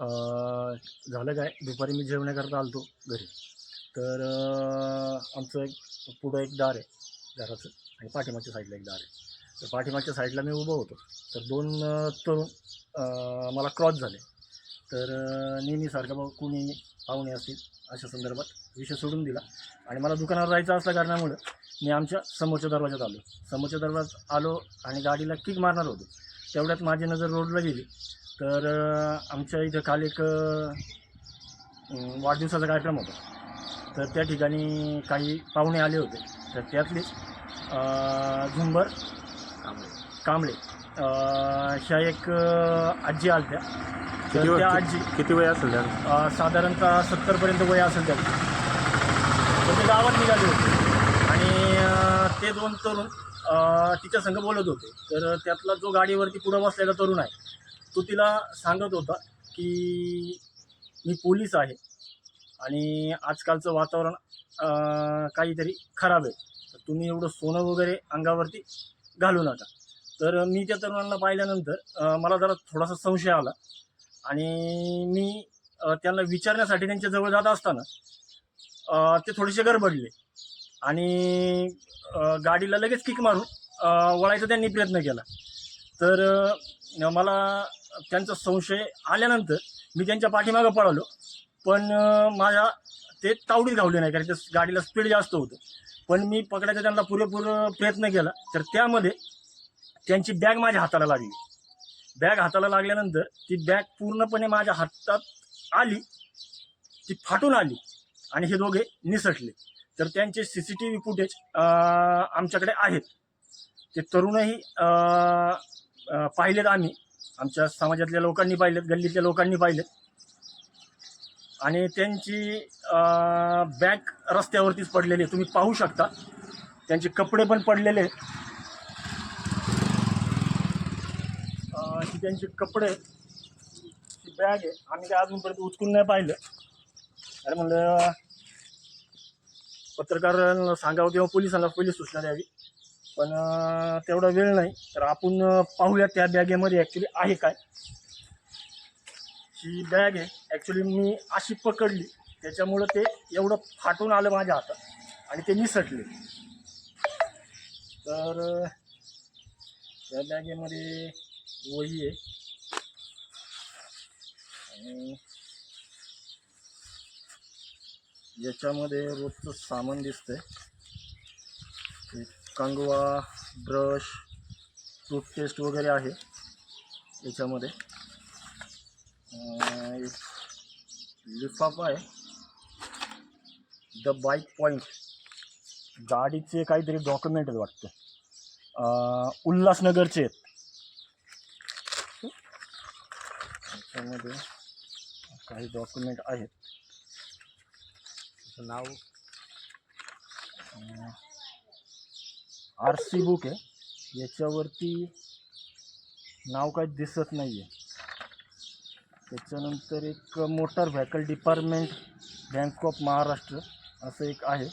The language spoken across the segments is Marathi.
अं, झालं काय? दुपारी मी जेवण्याकरता आलतो घरी. तर आमचं एक पुढं एक दार आहे घराचं आणि पाठीमागच्या साईडला एक दार आहे. तर पाठीमागच्या साईडला मी उभं होतो. तर दोन तरुण मला क्रॉस झाले. तर नेहमीसारखं बघ कुणी पाहुणे असतील अशा संदर्भात विषय सोडून दिला. आणि मला दुकानावर जायचं असल्या कारणामुळं मी आमच्या समोरच्या दरवाजात आलो. समोरच्या दरवाजात आलो आणि गाडीला किक मारणार होतो. तेवढ्यात माझी नजर रोडला गेली. तर आमच्या इथं काल एक वाढदिवसाचा कार्यक्रम होता. तर त्या ठिकाणी काही पाहुणे आले होते. तर त्यातलीच अं, झुंबर कांबळे. अं, ह्या एक आजी आलत्या. तर त्या आजी किती वय असेल त्यांचं? अं, साधारणतः सत्तरपर्यंत वय असेल त्यांचं. तर ते गावात निघाले होते. आणि अं, ते दोन तरुण अं, तिच्या संग बोलत होते. तर त्यातला जो गाडीवरती पुढं बसलेला तरुण आहे तो तिला सांगत होता की मी पोलीस आहे. आणि आजकालचं वातावरण काहीतरी खराब आहे. तर तुम्ही एवढं सोनं वगैरे अंगावरती घालू नका. तर मी त्या तरुणांना पाहिल्यानंतर मला जरा थोडासा संशय आला. आणि मी त्यांना विचारण्यासाठी त्यांच्या जवळ जात असताना ते थोडेसे गडबडले. आणि गाडीला लगेच किक मारून वळायचा त्यांनी प्रयत्न केला. तर मला त्यांचा संशय आल्यानंतर मी त्यांच्या पाठीमागं पळालो. पण माझ्या ते तावडीत घावले नाही कारण त्या गाडीला स्पीड जास्त होतं. पण मी पकडायचा त्यांना पुरेपूर प्रयत्न केला. तर त्यामध्ये त्यांची बॅग माझ्या हाताला लागली. बॅग हाताला लागल्यानंतर ती बॅग पूर्णपणे माझ्या हातात आली. ती फाटून आली आणि हे दोघे निसटले. तर त्यांचे C C T V footage आमच्याकडे आहेत. ते तरुणही पाहिलेत आम्ही. आमच्या समाजातल्या लोकांनी पाहिलेत गल्लीतल्या लोकांनी पाहिलेत. आणि त्यांची बॅग रस्त्यावरतीच पडलेली आहे. तुम्ही पाहू शकता. त्यांचे कपडे पण पडलेले आहेत. ही त्यांचे कपडे ही बॅग आहे. आम्ही काय अजूनपर्यंत उचकून नाही पाहिलं. अरे म्हणलं पत्रकारांना सांगावं किंवा पोलिसांना पोलीस सूचना द्यावी. पण तेवढा वेळ नाही. तर आपण पाहूया त्या बॅगेमध्ये ॲक्च्युली आहे काय. ही बॅग आहे. ॲक्च्युली मी अशी पकडली. त्याच्यामुळं ते एवढं फाटून आलं माझ्या हातात. आणि ते निसटले. तर त्या बॅगेमध्ये वही आहे. आणि याच्यामध्ये रोजचं सामान दिसतंय. कंगवा ब्रश टूथपेस्ट वगैरे आहे याच्यामध्ये. लिफाफा आहे. द बाईक पॉईंट गाडीचे काहीतरी डॉक्युमेंट आहेत वाटतं. उल्हासनगरचे आहेत. त्याच्यामध्ये काही डॉक्युमेंट आहेत. त्याचं नाव? आर सी बुक आहे. याच्यावरती नाव काही दिसत नाही आहे त्याच्यानंतर एक motor vehicle department bank of Maharashtra असं एक आहे.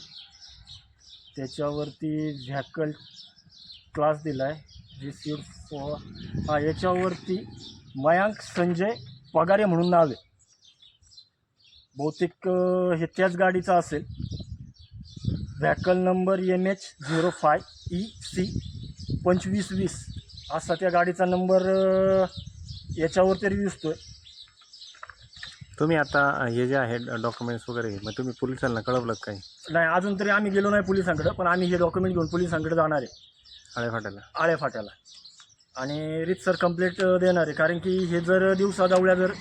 त्याच्यावरती व्हॅकल क्लास दिला आहे रिसिव्ह फॉर हा याच्यावरती मयांक संजय पगारे म्हणून नाव आहे. बहुतेक हे त्याच गाडीचं असेल. Vehicle number M H zero five E C पंचवीस वीस असा त्या गाडीचा नंबर याच्यावर तरी दिसतो आहे तुम्ही आता हे जे आहे डॉक्युमेंट्स वगैरे मग तुम्ही पोलिसांना कळवलं काही? नाही अजून तरी आम्ही गेलो नाही पोलिसांकडे पण आम्ही हे डॉक्युमेंट घेऊन पोलिसांकडे जाणार आहे. आळे फाट्याला आळ्या फाट्याला आणि रितसर कंप्लेंट देणार आहे. कारण की हे जर दिवसाढवळ्या जर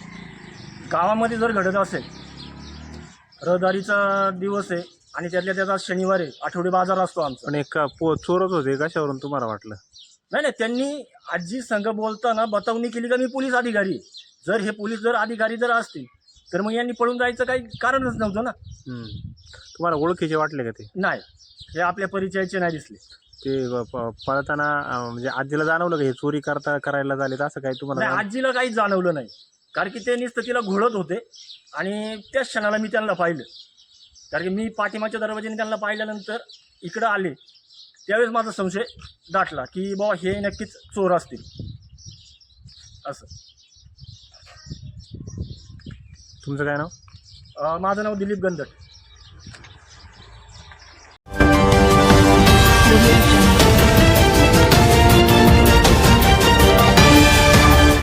गावामध्ये जर घडत असेल रहदारीचा दिवस आहे आणि त्यातल्या त्यात आज शनिवार आहे आठवडे बाजार असतो आमचा. पण एक पो चोरच होते कशावरून तुम्हाला वाटलं? नाही नाही त्यांनी आजी संघ बोलताना बतावणी केली का मी पोलीस अधिकारी. आहे. जर हे पोलीस जर अधिकारी जर असतील तर मग यांनी पळून जायचं काही कारणच नव्हतं ना. हम्म. तुम्हाला ओळखीचे वाटले का ते? नाही. हे आपल्या परिचयाचे नाही दिसले. ते प- प- पळताना अं, म्हणजे आजीला जाणवलं का हे चोरी करता करायला झाले असं काही तुम्हाला नाही आजीला काहीच जाणवलं नाही. कारण की ते नुसतं तिला घोळत होते आणि त्याच क्षणाला मी त्यांना पाहिलं. कारण की मी पाठिमाच्या दरवाजाने त्यांना पाहिल्यानंतर इकडं आले. त्यावेळेस माझा संशय दाटला की बाबा हे नक्कीच चोर असतील. असं. तुमचं काय नाव? माझं नाव दिलीप गंधट.